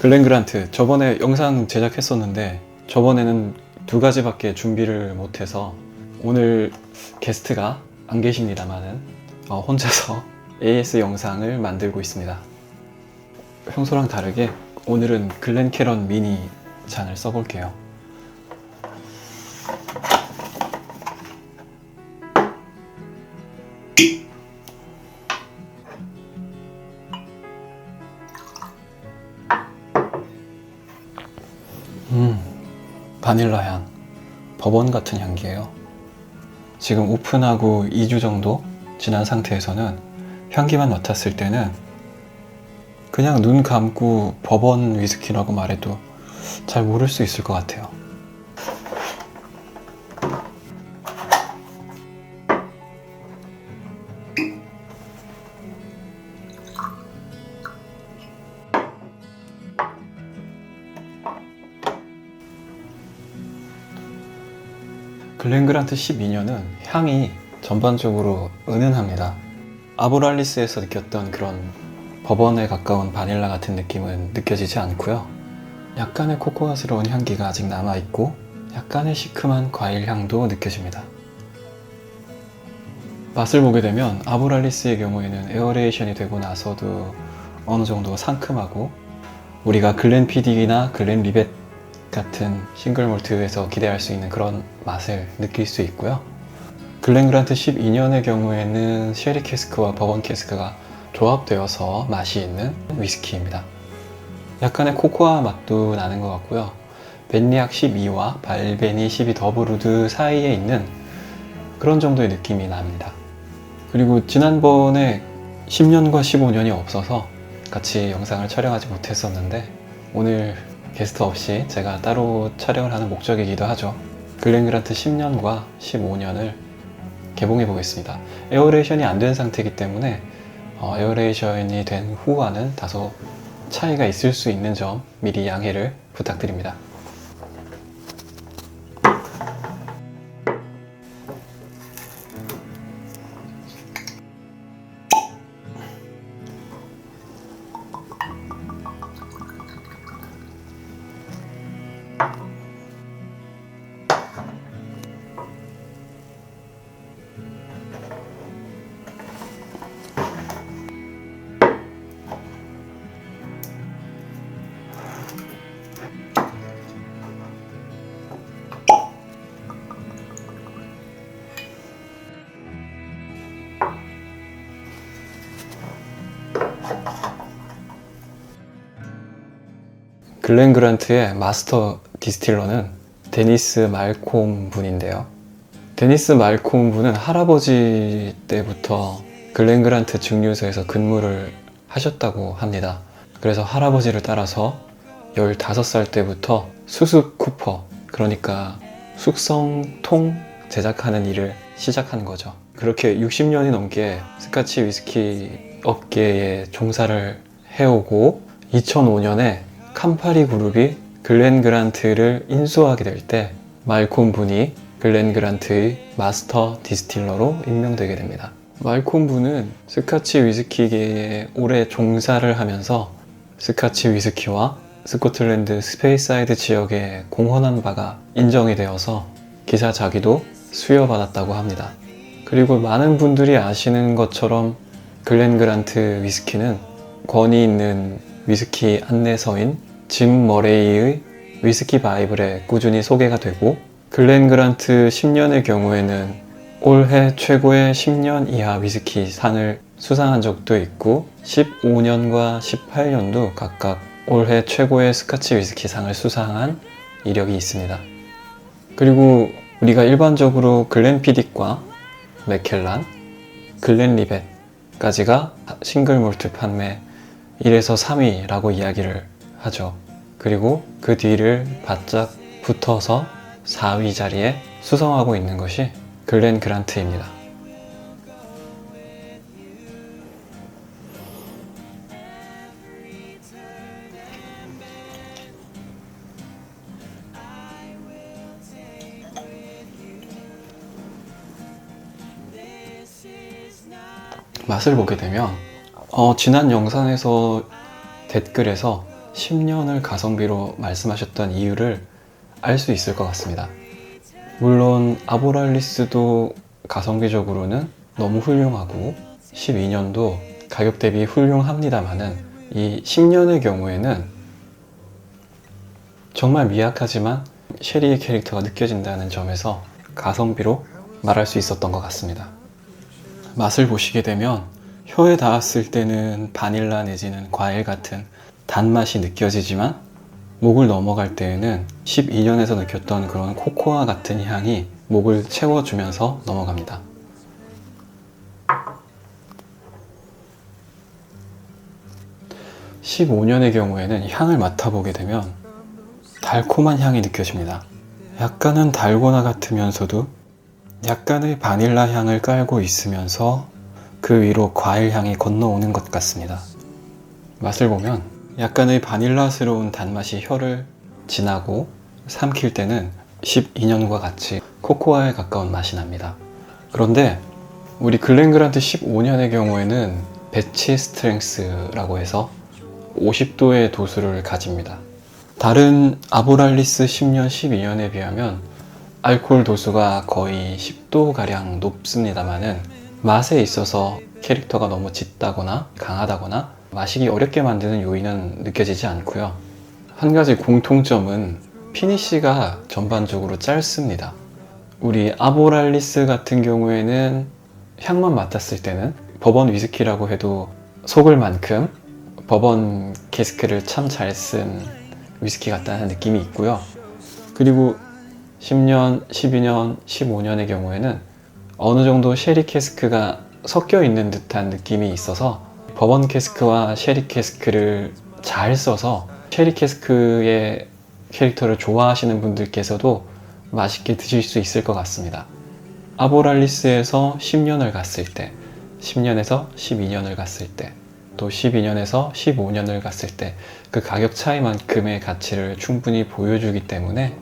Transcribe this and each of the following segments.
글렌 그란트 저번에 영상 제작했었는데 저번에는 두 가지밖에 준비를 못해서 오늘 게스트가 안 계십니다만은 어, 혼자서 AS 영상을 만들고 있습니다. 평소랑 다르게 오늘은 글렌 캐런 미니 잔을 써볼게요. 바닐라 향. 버번 같은 향기예요. 지금 오픈하고 2주 정도 지난 상태에서는 향기만 맡았을 때는 그냥 눈 감고 버번 위스키라고 말해도 잘 모를 수 있을 것 같아요. 글렌그란트 12년은 향이 전반적으로 은은합니다. 아보랄리스에서 느꼈던 그런 버번에 가까운 바닐라 같은 느낌은 느껴지지 않고요. 약간의 코코아스러운 향기가 아직 남아있고 약간의 시큼한 과일 향도 느껴집니다. 맛을 보게 되면 아보랄리스의 경우에는 에어레이션이 되고 나서도 어느 정도 상큼하고 우리가 글렌 피딕이나 글렌 리벳 같은 싱글 몰트에서 기대할 수 있는 그런 맛을 느낄 수 있고요. 글렌 그란트 12년의 경우에는 쉐리 캐스크와 버번 캐스크가 조합되어서 맛이 있는 위스키입니다. 약간의 코코아 맛도 나는 것 같고요. 벤리악 12와 발베니 12 더블우드 사이에 있는 그런 정도의 느낌이 납니다. 그리고 지난번에 10년과 15년이 없어서 같이 영상을 촬영하지 못했었는데 오늘 게스트 없이 제가 따로 촬영을 하는 목적이기도 하죠. 글렌 그란트 10년과 15년을 개봉해 보겠습니다. 에어레이션이 안 된 상태이기 때문에 어, 에어레이션이 된 후와는 다소 차이가 있을 수 있는 점 미리 양해를 부탁드립니다. 글렌 그란트의 마스터 디스틸러는 데니스 말콤 분인데요. 데니스 말콤 분은 할아버지 때부터 글렌 그란트 증류소에서 근무를 하셨다고 합니다. 그래서 할아버지를 따라서 15살 때부터 수습 쿠퍼, 그러니까 숙성통 제작하는 일을 시작한 거죠. 그렇게 60년이 넘게 스카치 위스키 업계에 종사를 해오고 2005년에 캄파리 그룹이 글렌 그란트를 인수하게 될 때 말콤 분이 글렌 그란트의 마스터 디스틸러로 임명되게 됩니다. 말콤 분은 스카치 위스키계에 오래 종사를 하면서 스카치 위스키와 스코틀랜드 스페이사이드 지역에 공헌한 바가 인정이 되어서 기사 자기도 수여받았다고 합니다. 그리고 많은 분들이 아시는 것처럼 글렌 그란트 위스키는 권위 있는 위스키 안내서인 짐 머레이의 위스키 바이블에 꾸준히 소개가 되고 글렌 그란트 10년의 경우에는 올해 최고의 10년 이하 위스키 상을 수상한 적도 있고 15년과 18년도 각각 올해 최고의 스카치 위스키 상을 수상한 이력이 있습니다. 그리고 우리가 일반적으로 글렌 피딕과 맥켈란, 글렌 리벳까지가 싱글 몰트 판매 1에서 3위라고 이야기를 하죠. 그리고 그 뒤를 바짝 붙어서 4위 자리에 수성하고 있는 것이 글렌 그란트입니다. 맛을 보게 되면 어, 지난 영상에서 댓글에서 10년을 가성비로 말씀하셨던 이유를 알 수 있을 것 같습니다. 물론 아보랄리스도 가성비적으로는 너무 훌륭하고 12년도 가격 대비 훌륭합니다만은 이 10년의 경우에는 정말 미약하지만 쉐리의 캐릭터가 느껴진다는 점에서 가성비로 말할 수 있었던 것 같습니다. 맛을 보시게 되면 혀에 닿았을 때는 바닐라 내지는 과일 같은 단맛이 느껴지지만 목을 넘어갈 때에는 12년에서 느꼈던 그런 코코아 같은 향이 목을 채워주면서 넘어갑니다. (15년의) 경우에는 향을 맡아보게 되면 달콤한 향이 느껴집니다. 약간은 달고나 같으면서도 약간의 바닐라 향을 깔고 있으면서 그 위로 과일 향이 건너오는 것 같습니다. 맛을 보면 약간의 바닐라스러운 단맛이 혀를 지나고 삼킬 때는 12년과 같이 코코아에 가까운 맛이 납니다. 그런데 우리 글렌그란트 15년의 경우에는 배치 스트렝스라고 해서 50도의 도수를 가집니다. 다른 아보랄리스 10년, 12년에 비하면 알코올 도수가 거의 10도 가량 높습니다만은 맛에 있어서 캐릭터가 너무 짙다거나 강하다거나 마시기 어렵게 만드는 요인은 느껴지지 않고요. 한 가지 공통점은 피니쉬가 전반적으로 짧습니다. 우리 아보랄리스 같은 경우에는 향만 맡았을 때는 버번 위스키라고 해도 속을 만큼 버번 캐스크를 참 잘 쓴 위스키 같다는 느낌이 있고요. 그리고 10년, 12년, 15년의 경우에는 어느 정도 쉐리 캐스크가 섞여 있는 듯한 느낌이 있어서 버번 캐스크와 쉐리 캐스크를 잘 써서 쉐리 캐스크의 캐릭터를 좋아하시는 분들께서도 맛있게 드실 수 있을 것 같습니다. 아보랄리스에서 10년을 갔을 때, 10년에서 12년을 갔을 때, 또 12년에서 15년을 갔을 때 그 가격 차이만큼의 가치를 충분히 보여주기 때문에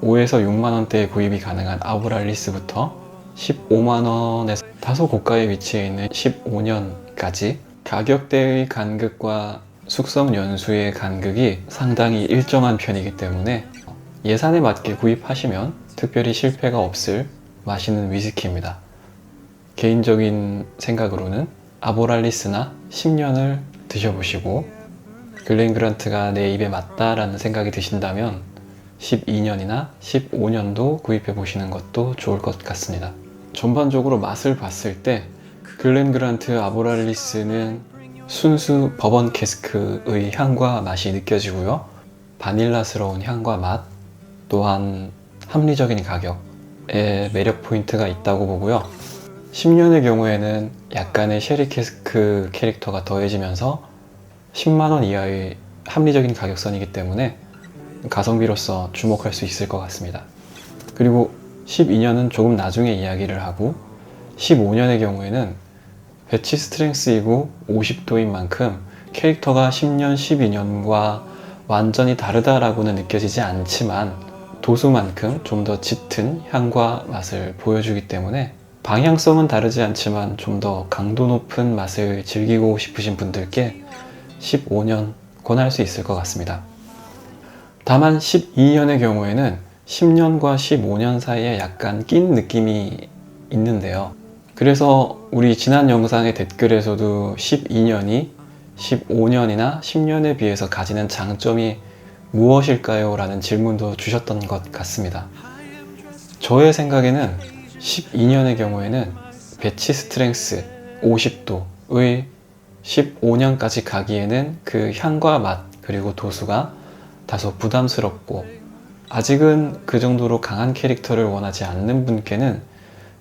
5에서 6만 원대에 구입이 가능한 아보랄리스부터 15만 원에서 다소 고가에 위치해 있는 15년까지 가격대의 간극과 숙성 연수의 간극이 상당히 일정한 편이기 때문에 예산에 맞게 구입하시면 특별히 실패가 없을 맛있는 위스키입니다. 개인적인 생각으로는 아보랄리스나 10년을 드셔보시고 글렌 그란트가 내 입에 맞다라는 생각이 드신다면 12년이나 15년도 구입해 보시는 것도 좋을 것 같습니다. 전반적으로 맛을 봤을 때 글렌 그란트 아보랄리스는 순수 버번 캐스크의 향과 맛이 느껴지고요. 바닐라스러운 향과 맛, 또한 합리적인 가격에 매력 포인트가 있다고 보고요. 10년의 경우에는 약간의 쉐리 캐스크 캐릭터가 더해지면서 10만원 이하의 합리적인 가격선이기 때문에 가성비로서 주목할 수 있을 것 같습니다. 그리고 12년은 조금 나중에 이야기를 하고 15년의 경우에는 배치 스트렝스이고 50도인 만큼 캐릭터가 10년, 12년과 완전히 다르다라고는 느껴지지 않지만 도수만큼 좀 더 짙은 향과 맛을 보여주기 때문에 방향성은 다르지 않지만 좀 더 강도 높은 맛을 즐기고 싶으신 분들께 15년 권할 수 있을 것 같습니다. 다만 12년의 경우에는 10년과 15년 사이에 약간 낀 느낌이 있는데요. 그래서 우리 지난 영상의 댓글에서도 12년이 15년이나 10년에 비해서 가지는 장점이 무엇일까요? 라는 질문도 주셨던 것 같습니다. 저의 생각에는 12년의 경우에는 배치 스트렝스 50도의 15년까지 가기에는 그 향과 맛 그리고 도수가 다소 부담스럽고 아직은 그 정도로 강한 캐릭터를 원하지 않는 분께는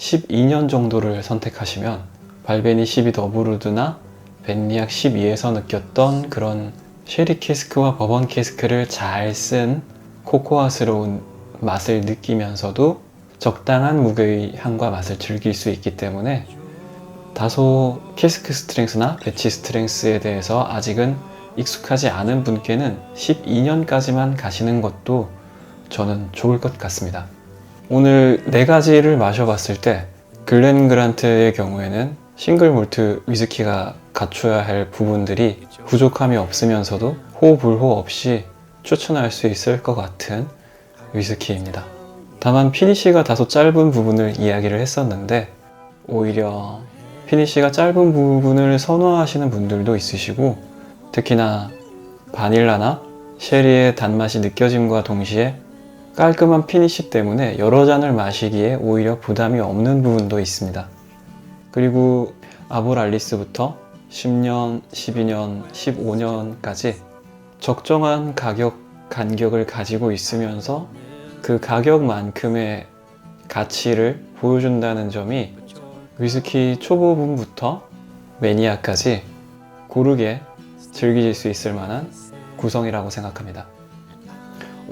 12년 정도를 선택하시면 발베니 12 더브루드나 벤리악 12에서 느꼈던 그런 쉐리 캐스크와 버번 캐스크를 잘 쓴 코코아스러운 맛을 느끼면서도 적당한 무게의 향과 맛을 즐길 수 있기 때문에 다소 캐스크 스트렝스나 배치 스트렝스에 대해서 아직은 익숙하지 않은 분께는 12년까지만 가시는 것도 저는 좋을 것 같습니다. 오늘 네 가지를 마셔봤을 때 글렌 그란트의 경우에는 싱글 몰트 위스키가 갖춰야 할 부분들이 부족함이 없으면서도 호불호 없이 추천할 수 있을 것 같은 위스키입니다. 다만 피니쉬가 다소 짧은 부분을 이야기를 했었는데 오히려 피니쉬가 짧은 부분을 선호하시는 분들도 있으시고 특히나 바닐라나 쉐리의 단맛이 느껴짐과 동시에 깔끔한 피니쉬 때문에 여러 잔을 마시기에 오히려 부담이 없는 부분도 있습니다. 그리고 아보랄리스부터 10년, 12년, 15년까지 적정한 가격 간격을 가지고 있으면서 그 가격만큼의 가치를 보여준다는 점이 위스키 초보분부터 매니아까지 고르게 즐기실 수 있을 만한 구성이라고 생각합니다.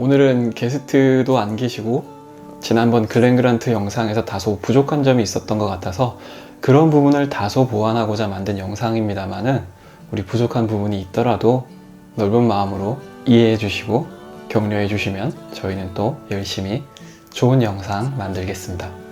오늘은 게스트도 안 계시고 지난번 글렌그란트 영상에서 다소 부족한 점이 있었던 것 같아서 그런 부분을 다소 보완하고자 만든 영상입니다만은 우리 부족한 부분이 있더라도 넓은 마음으로 이해해 주시고 격려해 주시면 저희는 또 열심히 좋은 영상 만들겠습니다.